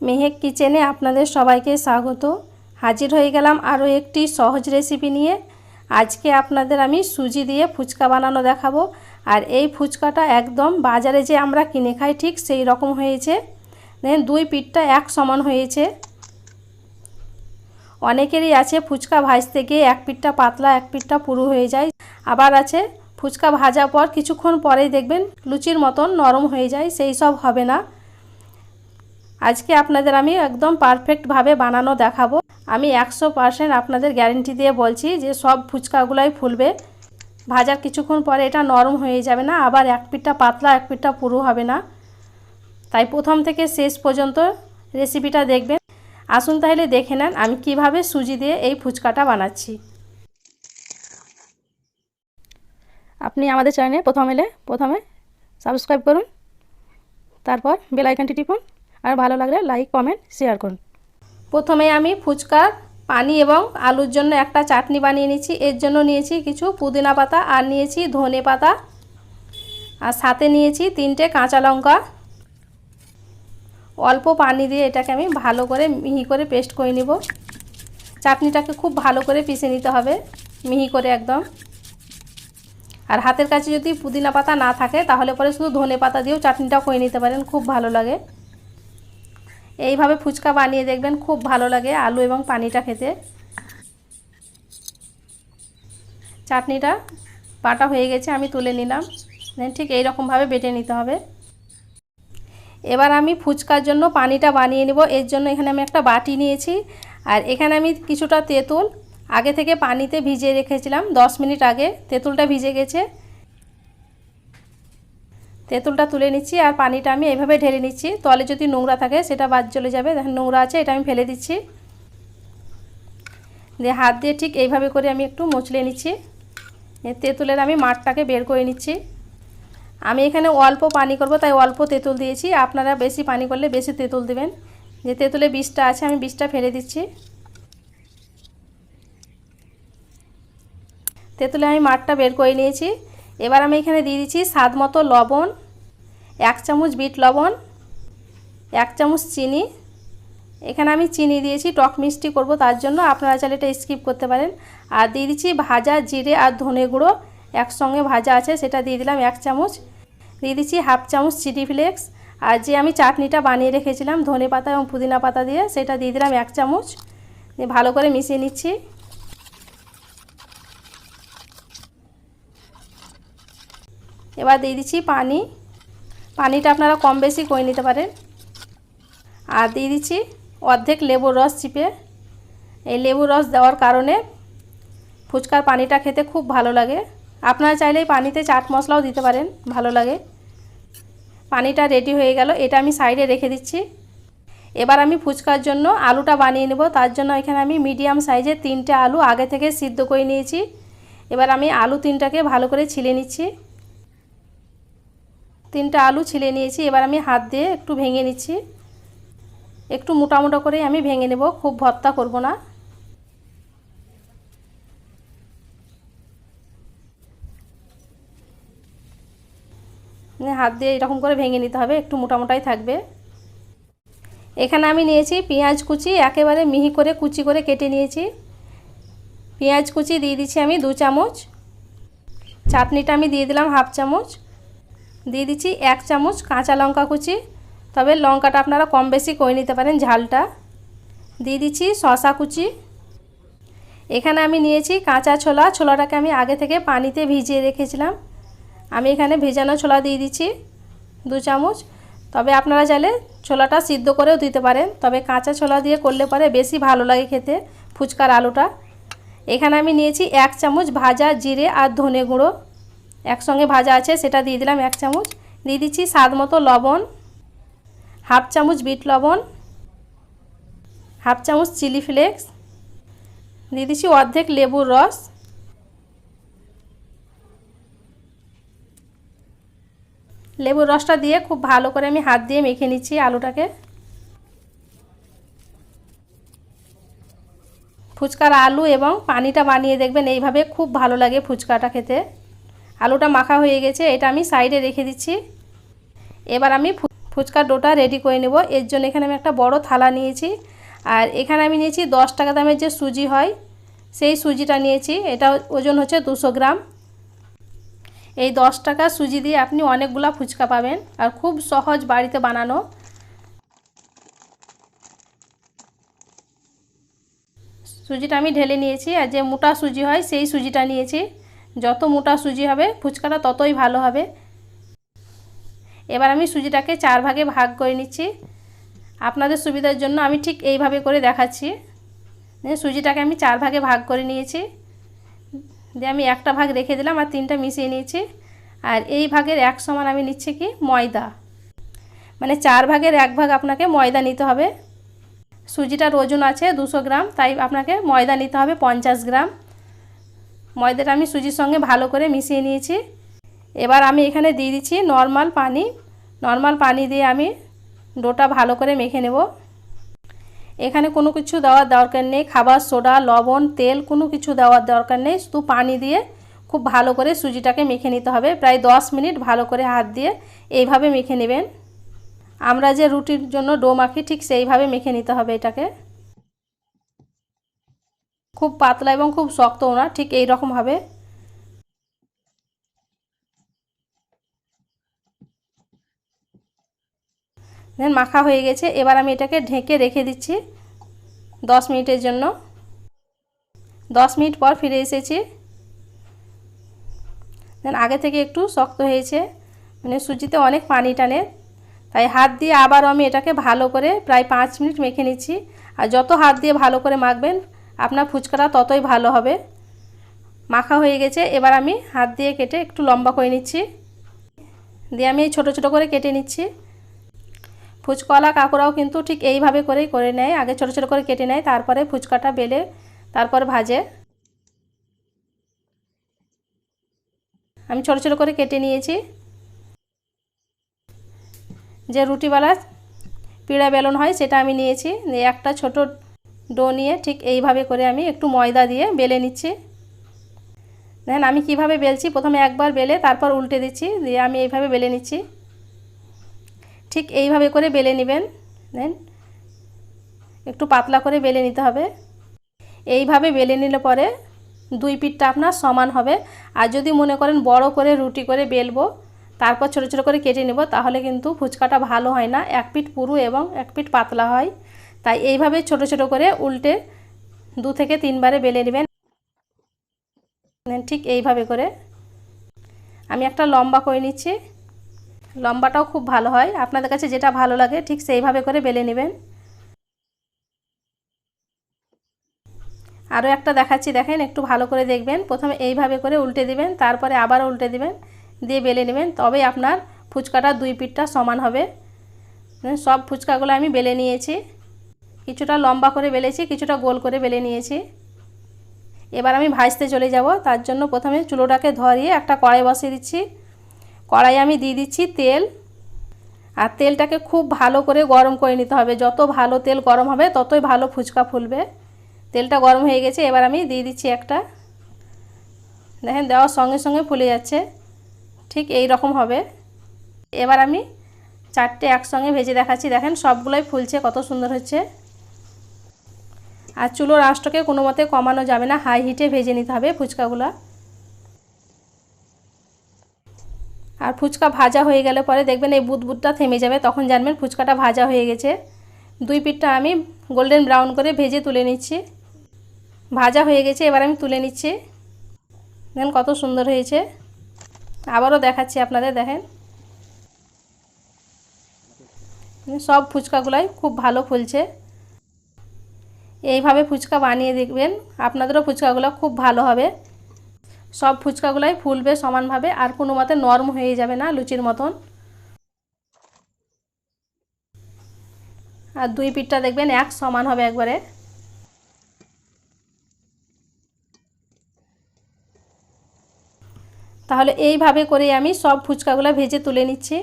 মেহেক কিচেনে আপনাদের সবাইকে স্বাগত। হাজির হয়ে গেলাম আরও একটি সহজ রেসিপি নিয়ে। আজকে আপনাদের আমি সুজি দিয়ে ফুচকা বানানো দেখাবো। আর এই ফুচকাটা একদম বাজারে যে আমরা কিনে খাই ঠিক সেই রকম হয়েছে। দেখেন দুই পিঠটা এক সমান হয়েছে। অনেকেরই আছে ফুচকা ভাজতে গিয়ে এক পিঠটা পাতলা, এক পিঠটা পুরু হয়ে যায়। আবার আছে ফুচকা ভাজা পর কিছুক্ষণ পরেই দেখবেন লুচির মতন নরম হয়ে যায়, সেই সব হবে না। আজকে আপনাদের আমি একদম পারফেক্টভাবে বানানো দেখাবো। আমি একশো পারসেন্ট আপনাদের গ্যারেন্টি দিয়ে বলছি যে সব ফুচকাগুলোই ফুলবে। ভাজার কিছুক্ষণ পরে এটা নরম হয়ে যাবে না, আবার এক পিঠটা পাতলা, এক পিঠটা পুরু হবে না। তাই প্রথম থেকে শেষ পর্যন্ত রেসিপিটা দেখবেন। আসুন তাহলে দেখে নেন আমি কীভাবে সুজি দিয়ে এই ফুচকাটা বানাচ্ছি। আপনি আমাদের চ্যানেলে প্রথম এলে প্রথমে সাবস্ক্রাইব করুন, তারপর বেল টিপুন। আর ভালো লাগলে লাইক কমেন্ট শেয়ার করুন। প্রথমে আমি ফুচকার পানি এবং আলুর জন্য একটা চাটনি বানিয়ে নিয়েছি। এর জন্য নিয়েছি কিছু পুদিনা পাতা আর নিয়েছি ধনে পাতা। আর সাথে নিয়েছি তিনটে কাঁচা লঙ্কা। অল্প পানি দিয়ে এটাকে আমি ভালো করে মিহি করে পেস্ট করে নিব। চাটনিটাকে খুব ভালো করে পিষে নিতে হবে, মিহি করে একদম। আর হাতের কাছে যদি পুদিনা পাতা না থাকে, তাহলে পরে শুধু ধনে পাতা দিয়েও চাটনিটা করে নিতে পারেন, খুব ভালো লাগে। এইভাবে ফুচকা বানিয়ে দেখবেন, খুব ভালো লাগে আলু এবং পানিটা খেতে চাটনিটা বাটা হয়ে গেছে, আমি তুলে নিলাম। দেন ঠিক এই রকমভাবে বেটে নিতে হবে। এবার আমি ফুচকার জন্য পানিটা বানিয়ে নেব। এর জন্য এখানে আমি একটা বাটি নিয়েছি। আর এখানে আমি কিছুটা তেঁতুল আগে থেকে পানিতে ভিজিয়ে রেখেছিলাম। দশ মিনিট আগে তেঁতুলটা ভিজে গেছে। তেঁতুলটা তুলে নিচ্ছি আর পানিটা আমি এইভাবে ঢেলে নিচ্ছি। তলে যদি নোংরা থাকে সেটা বাদ চলে যাবে। দেখেন নোংরা আছে, এটা আমি ফেলে দিচ্ছি। দিয়ে হাত দিয়ে ঠিক এইভাবে করে আমি একটু মুছলে নিচ্ছি। তেঁতুলের আমি মাঠটাকে বের করে নিচ্ছি। আমি এখানে অল্প পানি করব, তাই অল্প তেঁতুল দিয়েছি। আপনারা বেশি পানি করলে বেশি তেঁতুল দেবেন। যে তেঁতুলে বিষটা আছে, আমি বিষটা ফেলে দিচ্ছি। তেঁতুলে আমি মাঠটা বের করে নিয়েছি। এবার আমি এখানে দিয়ে দিচ্ছি স্বাদ মতো লবণ। এক চামচ বিট লবণ, এক চামচ চিনি। এখানে আমি চিনি দিয়েছি, টক মিষ্টি করব, তার জন্য আপনারা চাইলে এটা স্কিপ করতে পারেন। আর দিয়ে দিচ্ছি ভাজা জিরে আর ধনে গুঁড়ো, একসঙ্গে ভাজা আছে, সেটা দিয়ে দিলাম এক চামচ। দিয়ে দিচ্ছি হাফ চামচ চিলি ফ্লেক্স। আর যে আমি চাটনিটা বানিয়ে রেখেছিলাম, ধনে পাতা এবং পুদিনা পাতা দিয়ে, সেটা দিয়ে দিলাম এক চামচ। দিয়ে ভালো করে মিশিয়ে নিচ্ছি। এবার দিয়ে দিচ্ছি পানি। পানিটা আপনারা কম বেশি করে নিতে পারেন। আর দিয়ে দিচ্ছি অর্ধেক লেবুর রস চিপে। এই লেবুর রস দেওয়ার কারণে ফুচকার পানিটা খেতে খুব ভালো লাগে। আপনারা চাইলে পানিতে চাট মশলাও দিতে পারেন, ভালো লাগে। পানিটা রেডি হয়ে গেল, এটা আমি সাইডে রেখে দিচ্ছি। এবার আমি ফুচকার জন্য আলুটা বানিয়ে নেব। তার জন্য এখানে আমি মিডিয়াম সাইজের তিনটে আলু আগে থেকে সিদ্ধ করে নিয়েছি। এবার আমি আলু তিনটাকে ভালো করে ছিলে নিচ্ছি। তিনটা আলু ছিলে নিয়েছি, এবার আমি হাত দিয়ে একটু ভেঙে নিচ্ছি। একটু মোটা মোটা করে আমি ভেঙে নেব, খুব ভর্তা করব না। হাত দিয়ে এরকম করে ভেঙে নিতে হবে, একটু মোটামোটাই থাকবে। এখানে আমি নিয়েছি পেঁয়াজ কুচি, একেবারে মিহি করে কুচি করে কেটে নিয়েছি। পেঁয়াজ কুচি দিয়ে দিচ্ছি আমি দু চামচ। চাটনিটা আমি দিয়ে দিলাম হাফ চামচ। দিয়ে দিচ্ছি এক চামচ কাঁচা লঙ্কা কুচি। তবে লঙ্কাটা আপনারা কম বেশি করে নিতে পারেন ঝালটা। দিয়ে দিচ্ছি শশা কুচি। এখানে আমি নিয়েছি কাঁচা ছোলা। ছোলাটাকে আমি আগে থেকে পানিতে ভিজিয়ে রেখেছিলাম। আমি এখানে ভেজানো ছোলা দিয়ে দিচ্ছি দু চামচ। তবে আপনারা চাইলে ছোলাটা সিদ্ধ করেও দিতে পারেন। তবে কাঁচা ছোলা দিয়ে করলে পরে বেশি ভালো লাগে খেতে ফুচকার আলুটা। এখানে আমি নিয়েছি এক চামচ ভাজা জিরে আর ধনে গুঁড়ো। একসঙ্গে ভাজা আছে, সেটা দিয়ে দিলাম এক চামচ। দিয়ে দিচ্ছি স্বাদ মতো লবণ, হাফ চামচ বিট লবণ, হাফ চামচ চিলি ফ্লেক্স, দিয়ে দিচ্ছি অর্ধেক লেবুর রস। লেবুর রসটা দিয়ে খুব ভালো করে আমি হাত দিয়ে মেখে নিচ্ছি আলুটাকে। ফুচকার আলু এবং পানিটা বানিয়ে দেখবেন, এইভাবে খুব ভালো লাগে ফুচকাটা খেতে। আলুটা মাখা হয়ে গেছে, এটা আমি সাইডে রেখে দিচ্ছি। এবার আমি ফুচকার ডোটা রেডি করে নেব। এর জন্য এখানে আমি একটা বড় থালা নিয়েছি। আর এখানে আমি নিয়েছি দশ টাকা দামের যে সুজি হয়, সেই সুজিটা নিয়েছি। এটা ওজন হচ্ছে দুশো গ্রাম। এই দশ টাকা সুজি দিয়ে আপনি অনেকগুলা ফুচকা পাবেন। আর খুব সহজ বাড়িতে বানানো। সুজিটা আমি ঢেলে নিয়েছি। আর যে মোটা সুজি হয়, সেই সুজিটা নিয়েছি। যত মোটা সুজি হবে, ফুচকাটা ততই ভালো হবে। এবার আমি সুজিটাকে চার ভাগে ভাগ করে নিচ্ছি। আপনাদের সুবিধার জন্য আমি ঠিক এইভাবে করে দেখাচ্ছি। সুজিটাকে আমি চার ভাগে ভাগ করে নিয়েছি। দিয়ে আমি একটা ভাগ রেখে দিলাম আর তিনটা মিশিয়ে নিয়েছি। আর এই ভাগের এক সমান আমি নিচ্ছি কি? ময়দা। মানে চার ভাগের এক ভাগ আপনাকে ময়দা নিতে হবে। সুজিটার ওজন আছে দুশো গ্রাম, তাই আপনাকে ময়দা নিতে হবে পঞ্চাশ গ্রাম। ময়দাটা আমি সুজির সঙ্গে ভালো করে মিশিয়ে নিয়েছি। এবার আমি এখানে দিয়ে দিচ্ছি নর্মাল পানি। নর্মাল পানি দিয়ে আমি ডোটা ভালো করে মেখে নেব। এখানে কোনো কিছু দেওয়ার দরকার নেই। খাবার, সোডা, লবণ, তেল, কোনো কিছু দেওয়ার দরকার নেই। শুধু পানি দিয়ে খুব ভালো করে সুজিটাকে মেখে নিতে হবে। প্রায় দশ মিনিট ভালো করে হাত দিয়ে এইভাবে মেখে নেবেন। আমরা যে রুটির জন্য ডো মাখি ঠিক সেইভাবে মেখে নিতে হবে এটাকে। খুব পাতলা এবং খুব শক্তও না ঠিক এই রকম হবে। দেন মাখা হয়ে গেছে, এবার আমি এটাকে ঢেকে রেখে দিচ্ছি দশ মিনিটের জন্য। দশ মিনিট পর ফিরে এসেছি। দেন আগে থেকে একটু শক্ত হয়েছে মানে সুজিতে অনেক পানি টানে। তাই হাত দিয়ে আবারও আমি এটাকে ভালো করে প্রায় পাঁচ মিনিট মেখে নিচ্ছি। আর যত হাত দিয়ে ভালো করে মাখবেন আপনার ফুচকাটা ততই ভালো হবে। মাখা হয়ে গেছে, এবার আমি হাত দিয়ে কেটে একটু লম্বা করে নিচ্ছি। দিয়ে আমি ছোট ছোট করে কেটে নিচ্ছি। ফুচকলা কাকুরাও কিন্তু ঠিক এইভাবে করেই করে নেয়, আগে ছোট ছোট করে কেটে নেয়, তারপরে ফুচকাটা বেলে তারপর ভাজে। আমি ছোট ছোট করে কেটে নিয়েছি। যে রুটিওয়ালা পিড়া বেলন হয় সেটা আমি নিয়েছি একটা ছোট ডো নিয়ে ঠিক এইভাবে করে আমি একটু ময়দা দিয়ে বেলে নিচ্ছি। দেখেন আমি কীভাবে বেলছি, প্রথমে একবার বেলে তারপর উল্টে দিচ্ছি, দিয়ে আমি এইভাবে বেলে নিচ্ছি। ঠিক এইভাবে করে বেলে নেবেন। দেন একটু পাতলা করে বেলে নিতে হবে। এইভাবে বেলে নিলে পরে দুই পিঠটা আপনার সমান হবে। আর যদি মনে করেন বড় করে রুটি করে বেলবো, তারপর ছোট ছোট করে কেটে নেব, তাহলে কিন্তু ফুচকাটা ভালো হয় না। এক পিঠ পুরু এবং এক পিঠ পাতলা হয়। তাই এইভাবে ছোট ছোট করে উল্টে দু থেকে তিনবারে বেলে নেবেন। ঠিক এইভাবে করে। আমি একটা লম্বা করে নিচ্ছি। লম্বাটাও খুব ভালো হয়। আপনাদের কাছে যেটা ভালো লাগে ঠিক সেইভাবে করে বেলে নেবেন। আরও একটা দেখাচ্ছি, দেখেন একটু ভালো করে দেখবেন। প্রথমে এইভাবে করে উল্টে দিবেন, তারপরে আবার উল্টে দিবেন, দিয়ে বেলে নেবেন। তবে আপনার ফুচকাটা দুই পিঠটা সমান হবে। সব ফুচকাগুলো আমি বেলে নিয়েছি। কিছুটা লম্বা করে বেলেছি, কিছুটা গোল করে বেলে নিয়েছি। এবার আমি ভাজতে চলে যাব, তার জন্য প্রথমে চুলোটাকে ধরিয়ে একটা কড়াই বসিয়ে দিচ্ছি। কড়াই আমি দিয়ে দিচ্ছি তেল। আর তেলটাকে খুব ভালো করে গরম করে নিতে হবে। যত ভালো তেল গরম হবে, ততই ভালো ফুচকা ফুলবে। তেলটা গরম হয়ে গেছে, এবার আমি দিয়ে দিচ্ছি একটা। দেখেন, দেওয়ার সঙ্গে সঙ্গে ফুলে যাচ্ছে। ঠিক এই রকম হবে। এবার আমি চারটে একসঙ্গে ভেজে দেখাচ্ছি। দেখেন, সবগুলোই ফুলছে, কত সুন্দর হচ্ছে। আর চুলোর আঁচটাকে কোনো মতে কমানো যাবে না। হাই হিটে ভেজে নিতে হবে ফুচকাগুলো। আর ফুচকা ভাজা হয়ে গেলে পরে দেখবেন এই বুদবুদটা থেমে যাবে, তখন জানবেন ফুচকাটা ভাজা হয়ে গেছে। দুই পিঠটা আমি গোল্ডেন ব্রাউন করে ভেজে তুলে নিচ্ছি। ভাজা হয়ে গেছে, এবার আমি তুলে নিচ্ছি। দেখেন কত সুন্দর হয়েছে। আবারও দেখাচ্ছি আপনাদের, দেখেন। সব ফুচকাগুলাই খুব ভালো ফুলছে। এইভাবে ফুচকা বানিয়ে দেখবেন। আপনাদেরও ফুচকাগুলো খুব ভালো হবে। সব ফুচকাগুলোই ফুলবে সমানভাবে, আর কোনো মতে নরম হয়ে যাবে না লুচির মতন। আর দুই পিঠটা দেখবেন এক সমান হবে একবারে। তাহলে এইভাবে করে আমি সব ফুচকাগুলো ভেজে তুলে নিচ্ছি।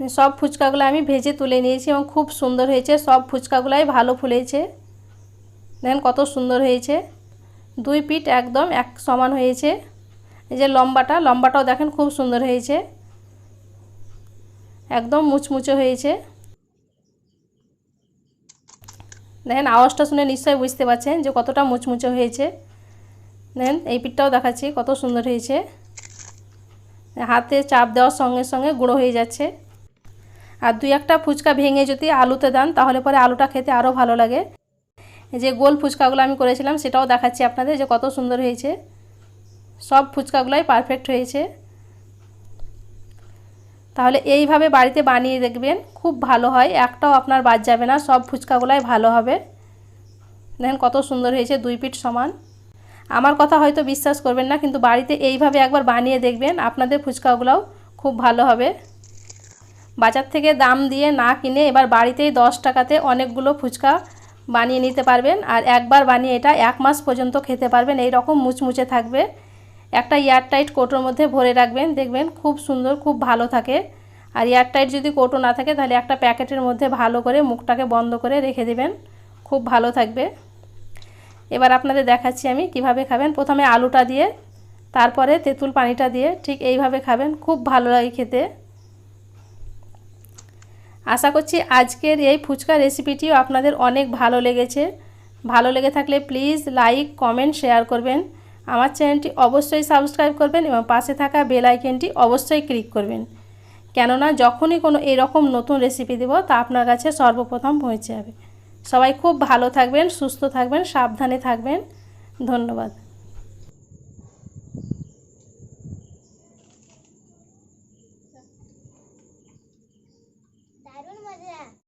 সব ফুচকাগুলো আমি ভেজে তুলে নিয়েছি এবং খুব সুন্দর হয়েছে, সব ফুচকাগুলাই ভালো ফুলেছে। দেখেন কত সুন্দর হয়েছে। দুই পিঠ একদম এক সমান হয়েছে। এই যে লম্বাটা, লম্বাটাও দেখেন খুব সুন্দর হয়েছে। একদম মুচমুচে হয়েছে। দেখেন আওয়াজটা শুনে নিশ্চয়ই বুঝতে পারছেন যে কতটা মুচমুচে হয়েছে। দেখেন এই পিঠটাও দেখাচ্ছি কত সুন্দর হয়েছে। হাতে চাপ দেওয়ার সঙ্গে সঙ্গে গুঁড়ো হয়ে যাচ্ছে। আর দুই একটা ফুচকা ভেঙে যদি আলুতে দেন, তাহলে পরে আলুটা খেতে আরও ভালো লাগে। যে গোল ফুচকাগুলো আমি করেছিলাম, সেটাও দেখাচ্ছি আপনাদের যে কত সুন্দর হয়েছে। সব ফুচকাগুলোই পারফেক্ট হয়েছে। তাহলে এইভাবে বাড়িতে বানিয়ে দেখবেন, খুব ভালো হয়। একটাও আপনার বাদ যাবে না, সব ফুচকাগুলাই ভালো হবে। দেখেন কত সুন্দর হয়েছে, দুই পিঠ সমান। আমার কথা হয়তো বিশ্বাস করবেন না, কিন্তু বাড়িতে এইভাবে একবার বানিয়ে দেখবেন, আপনাদের ফুচকাগুলোও খুব ভালো হবে। বাজার থেকে দাম দিয়ে না কিনে এবার বাড়িতেই দশ টাকাতে অনেকগুলো ফুচকা বানিয়ে নিতে পারবেন। আর একবার বানিয়ে এটা এক মাস পর্যন্ত খেতে পারবেন। এই রকম মুচমুচে থাকবে। একটা এয়ারটাইট কোটোর মধ্যে ভরে রাখবেন। দেখবেন খুব সুন্দর, খুব ভালো থাকে। আর এয়ারটাইট যদি কোটো না থাকে, তাহলে একটা প্যাকেটের মধ্যে ভালো করে মুখটাকে বন্ধ করে রেখে দেবেন। খুব ভালো থাকবে। এবার আপনাদের দেখাচ্ছি আমি কীভাবে খাবেন। প্রথমে আলুটা দিয়ে, তারপরে তেঁতুল পানিটা দিয়ে ঠিক এইভাবে খাবেন। খুব ভালো লাগে খেতে। আশা করছি আজকের এই ফুচকা রেসিপিটিও আপনাদের অনেক ভালো লেগেছে। ভালো লেগে থাকলে প্লিজ লাইক কমেন্ট শেয়ার করবেন। আমার চ্যানেলটি অবশ্যই সাবস্ক্রাইব করবেন এবং পাশে থাকা বেল আইকনটি অবশ্যই ক্লিক করবেন। কেননা যখনই কোনো এরকম নতুন রেসিপি দেব তা আপনার কাছে সর্বপ্রথম পৌঁছে যাবে। সবাই খুব ভালো থাকবেন, সুস্থ থাকবেন, সাবধানে থাকবেন। ধন্যবাদ।